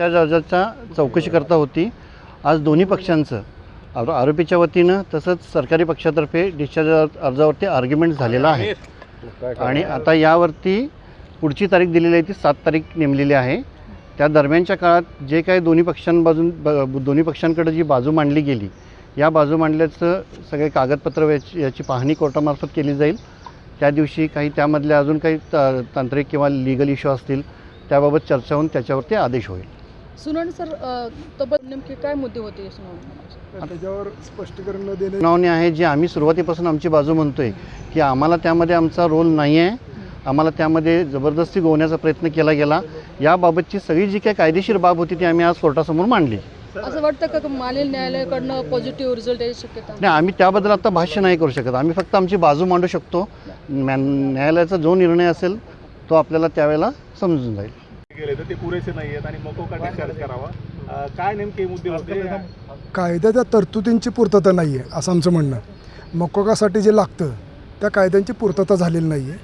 Discharge अर्जाचा चौकशी करता होती. आज दोन्ही पक्षांचं आरो- आरोपीच्या वतीनं तसंच सरकारी पक्षातर्फे डिस्चार्ज अर्जावरती आर्ग्युमेंट झालेला आहे. आणि आता यावरती पुढची तारीख दिलेली आहे ती सात तारीख नेमलेली आहे. त्या दरम्यानच्या काळात जे काही दोन्ही पक्षांबाजून ब- दोन्ही पक्षांकडे जी बाजू मांडली गेली या बाजू मांडल्याचं सगळे कागदपत्र याची याची पाहणी कोर्टामार्फत केली जाईल. त्या दिवशी काही त्यामधल्या अजून काही तांत्रिक किंवा लिगल इश्यू असतील त्याबाबत चर्चा होऊन त्याच्यावरती आदेश होईल. सुनावणी सर तब्बल नेमके काय मुद्दे होते त्याच्यावर स्पष्टीकरण न देणे सुनावणी आहे जी आम्ही सुरुवातीपासून आमची बाजू म्हणतोय की आम्हाला त्यामध्ये आमचा रोल नाही आहे आम्हाला त्यामध्ये जबरदस्ती गोवण्याचा प्रयत्न केला गेला. याबाबतची सगळी जी काही कायदेशीर बाब होती ती आम्ही आज कोर्टासमोर मांडली. असं वाटतं का मालेल न्यायालयाकडनं पॉझिटिव्ह रिझल्ट याची शक्यता? नाही आम्ही त्याबद्दल आता भाष्य नाही करू शकत. आम्ही फक्त आमची बाजू मांडू शकतो. न्या- न्यायालयाचा जो निर्णय असेल तो आपल्याला त्यावेळेला समजून जाईल. गेले तर ते पुरेसे नाही आहेत आणि मकोका डिस्चार्ज करावा. काय नेमके मुद्दे होते? कायद्याच्या तरतुदींची पूर्तता नाही आहे असं आमचं म्हणणं. मकोकासाठी जे लागतं त्या कायद्यांची पूर्तता झालेली नाही आहे.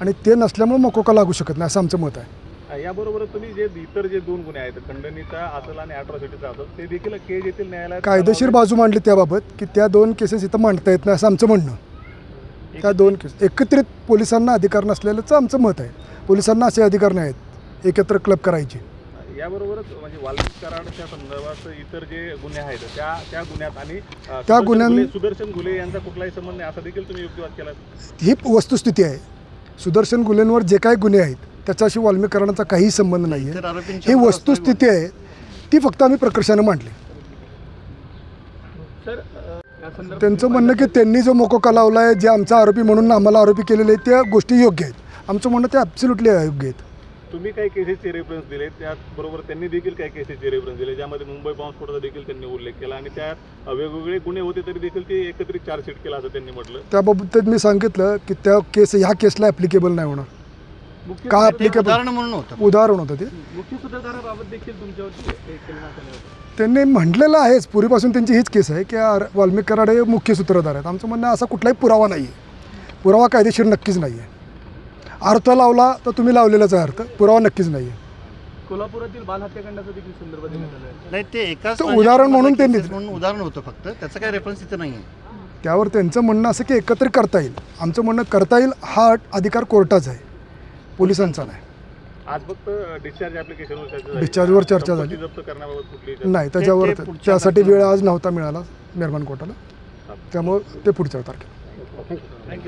आणि ते नसल्यामुळे मकोका लागू शकत नाही असं आमचं मत आहे. अं, याबरोबरच तुम्ही जे इतर जे दोन गुन्हे आहेत खंडणीचा असेल आणि अॅट्रॉसिटीचा असेल ते देखील केज येथील न्यायालयात कायदेशीर बाजू मांडली त्याबाबत की त्या दोन केसेस इथं मांडता येत नाही असं आमचं म्हणणं त्या दोन केस एकत्रित पोलिसांना अधिकार नसलेलंच आमचं मत आहे. पोलिसांना असे अधिकार नाही आहेत एकत्र क्लब करायचे. याबरोबरच म्हणजे वाल्मिक कराडच्या संदर्भात इतर जे गुन्हे आहेत त्या त्या गुन्ह्यात आणि त्या सुदर्शन गुन्ह्यां- घुले- सुदर्शन घुले यांचा कुठलाही संबंध नाही असा देखील तुम्ही युक्तिवाद केला? ही वस्तुस्थिती आहे. सुदर्शन गुन्ह्यांवर जे काही गुन्हे आहेत त्याच्याशी वाल्मीकरणाचा काहीही संबंध नाही आहे ही वस्तुस्थिती आहे. ती फक्त आम्ही प्रकर्षानं मांडली. त्यांचं म्हणणं की त्यांनी जो मोकोका लावला आहे जे आमचा आरोपी म्हणून आम्हाला आरोपी केलेले आहेत त्या गोष्टी योग्य आहेत. आमचं म्हणणं ते ॲब्सल्युटली अयोग्य आहेत. तुम्ही काही केसेसचे रेफरन्स दिले त्याचबरोबर त्यांनी देखील काही केसेसचे रेफरन्स दिले ज्यामध्ये मुंबई बॉम्बस्फोटाचा देखील त्यांनी उल्लेख केला आणि त्यात वेगवेगळे गुन्हे होते तरी देखील ते एकत्रित चार्जशीट केला असं त्यांनी म्हटलं. त्याबाबतीत मी सांगितलं की त्या केस ह्या केसला ॲप्लिकेबल नाही होणार. का ॲप्लिकेबल उदाहरण म्हणून होतं. उदाहरण होतं ते. मुख्य सूत्रधाराबाबत देखील तुमच्यावरती त्यांनी म्हटलेलं आहेच पूर्वीपासून त्यांची हीच केस आहे की वाल्मिक कराड हे मुख्य सूत्रधार आहेत. आमचं म्हणणं असा कुठलाही पुरावा नाही आहे पुरावा कायदेशीर नक्कीच नाही आहे अर्थ लावला तर तुम्ही लावलेलाच आहे अर्थ. पुरावा नक्कीच नाही आहे. कोल्हापुरातील बाल हत्याकांडाचा देखील संदर्भ देण्यात आला आहे. नाही ते एकाच तर उदाहरण म्हणून त्यांनी- म्हणून उदाहरण होतं फक्त. त्याचं काही रेफरन्स इथं नाही आहे त्यावर त्यांचं म्हणणं असं की एकत्र करता येईल. आमचं म्हणणं करता येईल हा अधिकार कोर्टाचा आहे. पोलिसांचा नाही. आज फक्त डिस्चार्ज ऍप्लिकेशनवर चर्चा झाली. डिस्चार्जवर चर्चा झाली. संपत्ती जप्त करण्याबाबत कुठली चर्चा नाही त्याच्यावर पुढच्या त्यासाठी वेळ आज नव्हता मिळाला निर्माण कोर्टाला त्यामुळं ते पुढच्या तारखेला.